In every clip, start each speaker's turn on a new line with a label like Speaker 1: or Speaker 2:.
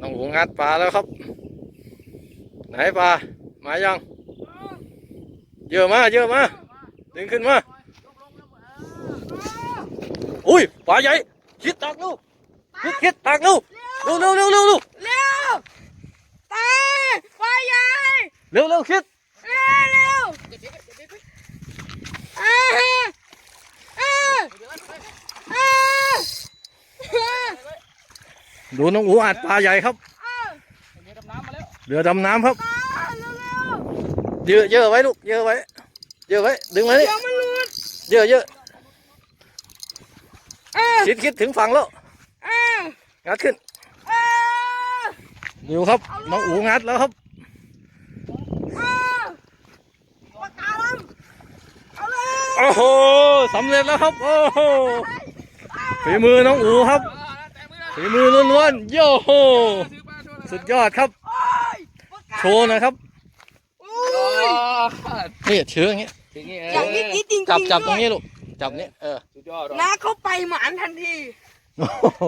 Speaker 1: น้องหูงัดปลาแล้วครับ ไหนปลามายังเยอะมาเยอะมาดึงขึ้นมาอุ้ยปลาใหญ่คิดตักลูกคิดคิดตักลูกเร็วเร็วเร็วเร็วเร็ว
Speaker 2: เร็วตาใหญ่
Speaker 1: เร็วเร็วคิด
Speaker 2: เร็วเร็วอ่าอ่าอ่า
Speaker 1: ดูน้องหูอัดปลาใหญ่ครับ
Speaker 2: อ่า
Speaker 1: เรือดำน้ำครับ
Speaker 2: ตาเร็วเร็ว
Speaker 1: เยอะเยอะไว้ลูกเยอะไว้เยอะไว้ดึงมานี่
Speaker 2: เดี๋ยวมันหลุด
Speaker 1: เยอะเยอะ
Speaker 2: อ่า
Speaker 1: คิดคิดถึงฝั่งแล้ว
Speaker 2: อ่า
Speaker 1: งัดขึ้น
Speaker 2: อ่า
Speaker 1: ดูครับน้องอูงัดแล้วครับ
Speaker 2: อ่าปากกาลังเอาเลย
Speaker 1: โอ้โหสำเร็จแล้วครับโอ้โหฝีมือน้องอูครับ ฝีมือล้วนๆโย่โหสุดยอดครับ
Speaker 2: โอ้ยปากกา
Speaker 1: โชว์หนะครับ
Speaker 2: โอ้ย
Speaker 1: นี่เชื้ออย่างเงี้ย
Speaker 3: อย่างนี้
Speaker 2: อย่างนี้จริงๆ
Speaker 1: จับจับต
Speaker 2: ด้
Speaker 1: ร
Speaker 2: วย
Speaker 1: งนี้ลูกจับนี่เออ
Speaker 3: สุดยอด
Speaker 2: น้าเขาไปหมานทันที
Speaker 1: โอ้โห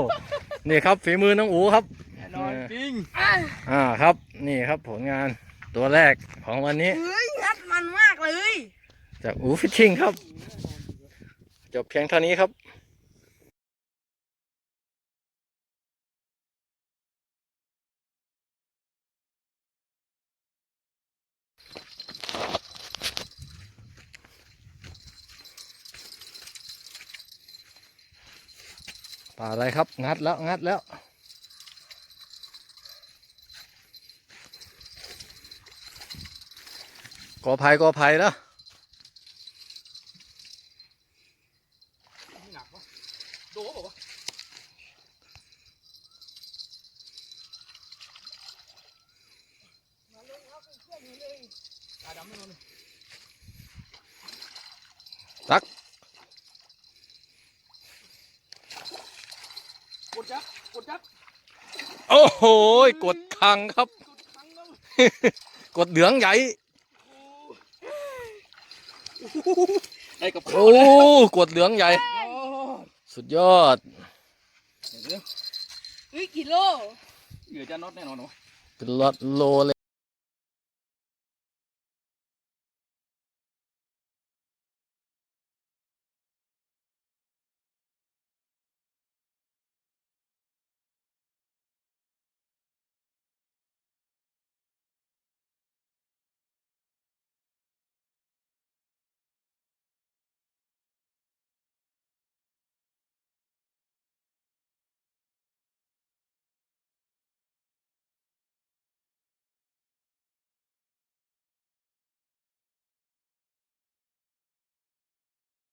Speaker 1: นี่ครับฝีมือน้องอูครับ
Speaker 3: แน่นอนจริง
Speaker 2: อ่า
Speaker 1: อ่าครับนี่ครับผลงานตัวแรกของวันนี้
Speaker 2: เฮ้ยงัดมันมากเลย
Speaker 1: จากอูฟิชชิ่งครับ จบเพียงเท่านี้ครับ ปลาอะไรครับ งัดแล้ว งัดแล้ว กอภัยกอภัยแล้ว
Speaker 3: โดบอกว่า
Speaker 1: ตัก
Speaker 3: กดยับกดยับ
Speaker 1: โอ้โหกดคังครับ กดเหลืองใหญ่
Speaker 3: ได้กับ
Speaker 1: โอ้กดเหลืองใหญ่ สุดยอด
Speaker 2: เฮ้ยกี่โล
Speaker 3: เหลือจะน็อตแน่นอนวะ
Speaker 1: เป็นลอดโลเลย